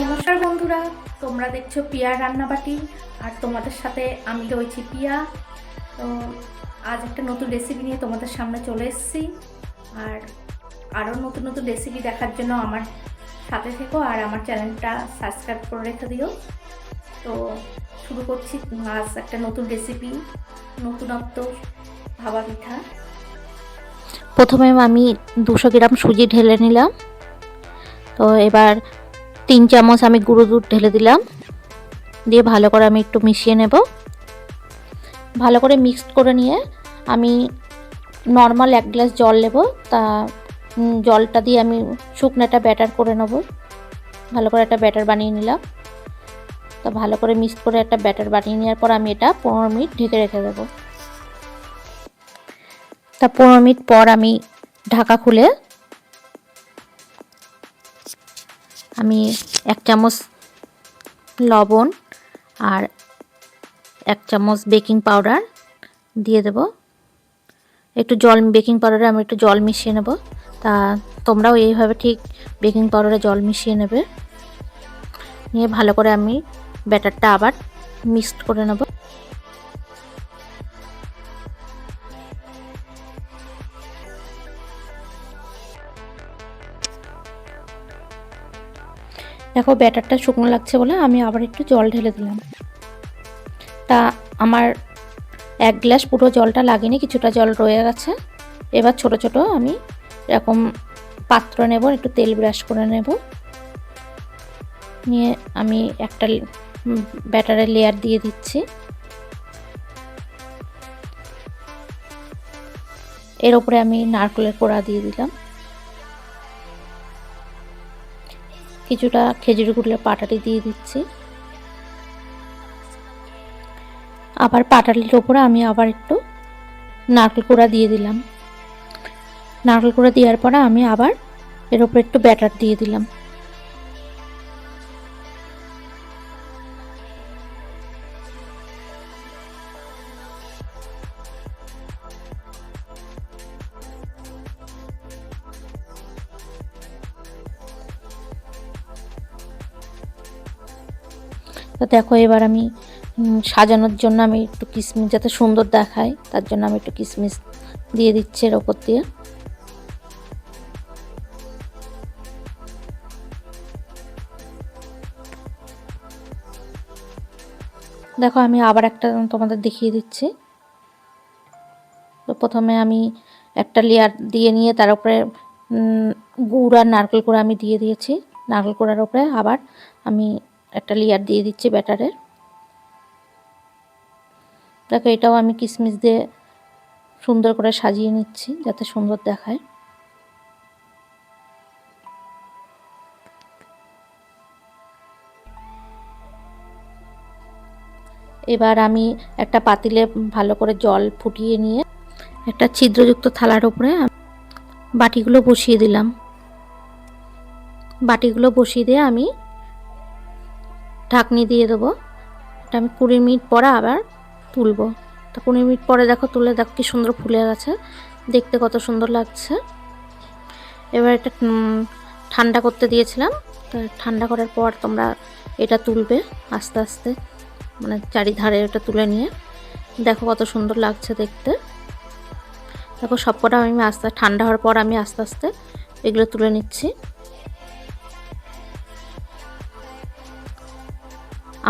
নমস্কার বন্ধুরা, তোমরা দেখছ পিয়ার রান্নাবাটি, আর তোমাদের সাথে আমি রয়েছি পিয়া। তো, আজ একটা নতুন রেসিপি নিয়ে তোমাদের সামনে চলে এসেছি। আর আরও নতুন নতুন রেসিপি দেখার জন্য আমার সাথে থেকো, আর আমার চ্যানেলটা সাবস্ক্রাইব করে রেখে দিও। তো, শুরু করছি আজ একটা নতুন রেসিপি নতুনত্ব ভাবা পিঠা প্রথমে আমি দুশো গ্রাম সুজি ঢেলে নিলাম। তো, এবার তিন চামচ আমি গুঁড়ো দুধ ঢেলে দিলাম। দিয়ে ভালো করে আমি একটু মিশিয়ে নেব। ভালো করে মিক্সড করে নিয়ে আমি নর্মাল এক গ্লাস জল নেব। তা জলটা দিয়ে আমি শুকনো একটা ব্যাটার করে নেব। ভালো করে একটা ব্যাটার বানিয়ে নিলাম। তা, ভালো করে মিক্সড করে একটা ব্যাটার বানিয়ে নেওয়ার পর আমি এটা পনেরো মিনিট ঢেকে রেখে দেবো। তা, পনেরো মিনিট পর আমি ঢাকা খুলে আমি এক চামচ লবণ আর এক চামচ বেকিং পাউডার দিয়ে দেব। একটু জল, বেকিং পাউডারে আমি একটু জল মিশিয়ে নেব। তা তোমরাও এইভাবে ঠিক বেকিং পাউডারে জল মিশিয়ে নেবে। নিয়ে ভালো করে আমি ব্যাটারটা আবার মিক্সড করে নেব। দেখো, ব্যাটারটা শুকনো লাগছে বলে আমি আবার একটু জল ঢেলে দিলাম। তা আমার এক গ্লাস পুরো জলটা লাগেনি, কিছুটা জল রয়ে গেছে। এবার ছোট ছোট আমি এরকম পাত্র নেব, একটু তেল ব্রাশ করে নেব। নিয়ে আমি একটা ব্যাটারের লেয়ার দিয়ে দিচ্ছি। এর উপরে আমি নারকেলের কোড়া দিয়ে দিলাম। কিছুটা খেজুর গুড়ের পাটালি দিয়ে দিচ্ছি। আবার পাটালির ওপরে আমি আবার একটু নারকেল কুড়া দিয়ে দিলাম। নারকেল কুড়া দেওয়ার পরে আমি আবার এর উপরে একটু ব্যাটার দিয়ে দিলাম। তো দেখো এবার আমি সাজানোর জন্য আমি একটু কিশমিশ যাতে সুন্দর দেখায়, তার জন্য আমি একটু কিশমিশ দিয়ে দিচ্ছি এর ওপর দিয়ে। দেখো আমি আবার একটা তোমাদের দেখিয়ে দিচ্ছি। তো প্রথমে আমি একটা লেয়ার দিয়ে নিয়ে তার উপরে গুড় আর নারকেল কুড়া আমি দিয়ে দিয়েছি। নারকেল কুড়ার উপরে আবার আমি একটা লেয়ার দিয়ে দিচ্ছি ব্যাটারের দেখো, এটাও আমি কিশমিশ দিয়ে সুন্দর করে সাজিয়ে নিচ্ছি, যাতে সুন্দর দেখায়। এবার আমি একটা পাতিলে ভালো করে জল ফুটিয়ে নিয়ে একটা ছিদ্রযুক্ত থালার উপরে বাটিগুলো বসিয়ে দিলাম। বাটিগুলো বসিয়ে দিয়ে আমি ঢাকনি দিয়ে দেবো। এটা আমি কুড়ি মিনিট পরে আবার তুলবো। তা কুড়ি মিনিট পরে দেখো তুলে দেখো কি সুন্দর ফুলে গেছে। দেখতে কত সুন্দর লাগছে। এবার এটা ঠান্ডা করতে দিয়েছিলাম। তা ঠান্ডা করার পর তোমরা এটা তুলবে আস্তে আস্তে। মানে চারিধারে এটা তুলে নিয়ে। দেখো কত সুন্দর লাগছে দেখতে। দেখো সবকটা আমি আস্তে, ঠান্ডা হওয়ার পর আমি আস্তে আস্তে এগুলো তুলে নিচ্ছি।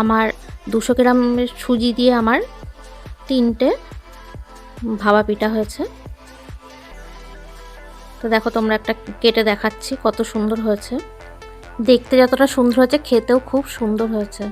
আমার দুশো গ্রাম সুজি দিয়ে আমার তিনটে ভাবা পিঠা হয়েছে। তো দেখো তোমরা একটা কেটে দেখাচ্ছি কত সুন্দর হয়েছে। দেখতে যতটা সুন্দর হয়েছে, খেতেও খুব সুন্দর হয়েছে।